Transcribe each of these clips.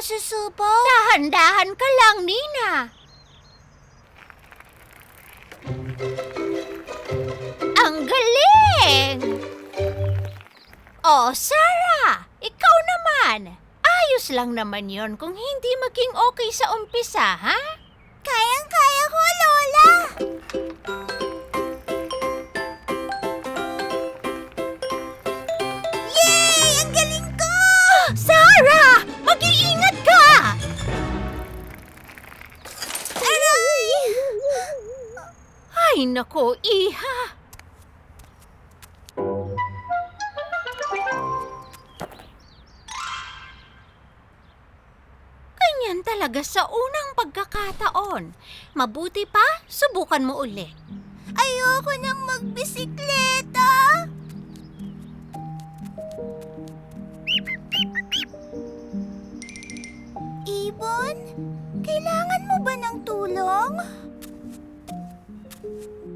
susubok. Dahan-dahan ka lang, Nina. Ang galing! Oh, Sarah! Ikaw naman! Ayos lang naman yon kung hindi maging okay sa umpisa, ha? Nako, iha! Ganyan talaga sa unang pagkakataon. Mabuti pa, subukan mo uli. Ayoko nang magbisikleta. Ibon, kailangan mo ba ng tulong?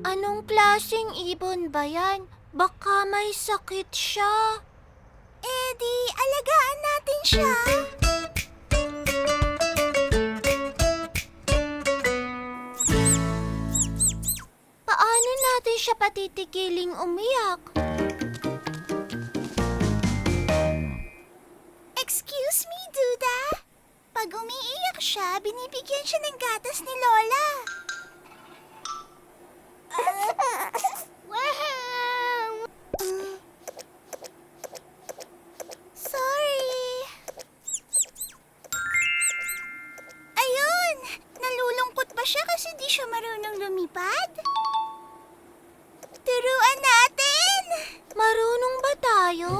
Anong klaseng ibon ba yan? Baka may sakit siya. Eh di, alagaan natin siya. Paano natin siya patitigiling umiyak? Excuse me, Duda. Pag umiiyak siya, binibigyan siya ng gatas ni Lola. Pa siya kasi di siya marunong lumipad? Turuan natin! Marunong ba tayo?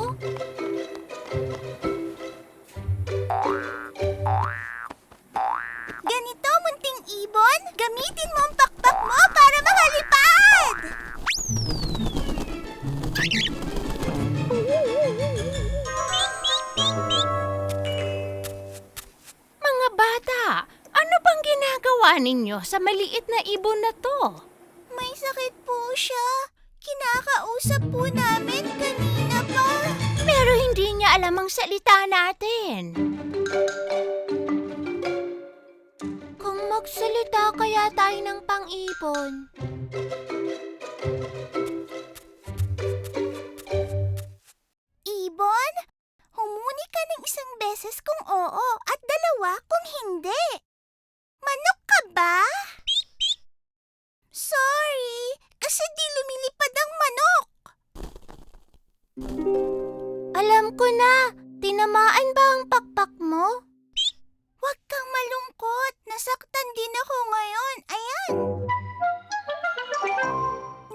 Ginagawa ninyo sa maliit na ibon na to? May sakit po siya. Kinakausap po namin kanina pa. Pero hindi niya alam ang salita natin. Kung magsalita kaya tayo ng pang-ibon. Ibon, humuni ka ng isang beses kung oo at dalawa kung tinamaan ba ang pakpak mo? Huwag kang malungkot, nasaktan din ako ngayon. Ayan.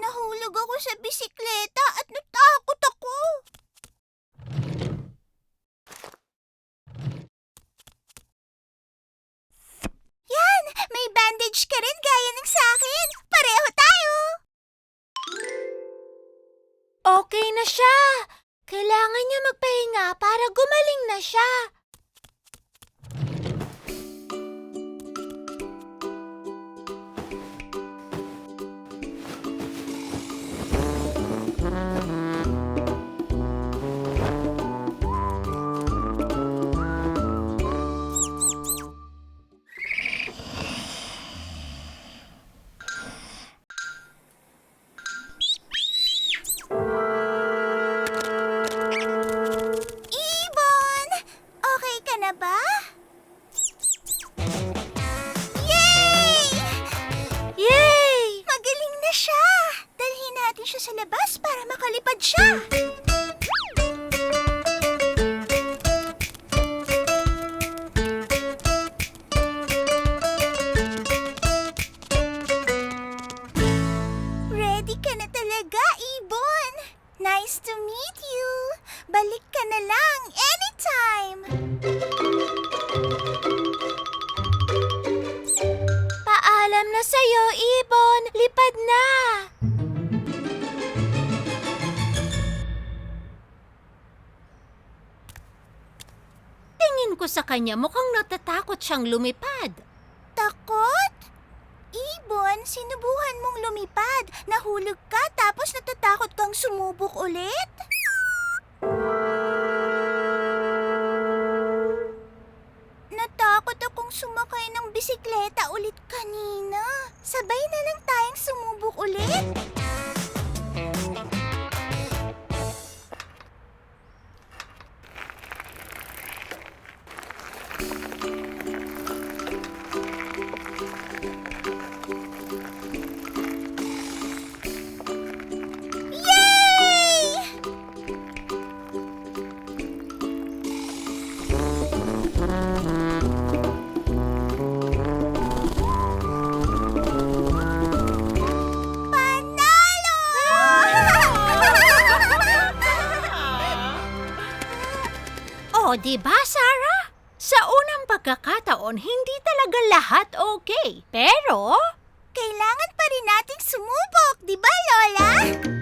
Nahulog ako sa bisikleta at natakot ako. Yan! May bandage ka rin gaya ng sa akin. Pareho tayo! Okay na siya. Kailangan niya magpahinga para gumaling na siya. Sa labas para makalipad siya. Ready ka na talaga, Ibon! Nice to meet you! Balik ka na lang anytime! Paalam na sa'yo, Ibon! Lipad na! Ko sa kanya mukhang natatakot siyang lumipad. Takot? Ibon, sinubuhan mong lumipad. Nahulog ka tapos natatakot kang sumubok ulit? di ba, Sarah? Sa unang pagkakataon, hindi talaga lahat okay. Pero, kailangan pa rin nating sumubok, di ba, Lola?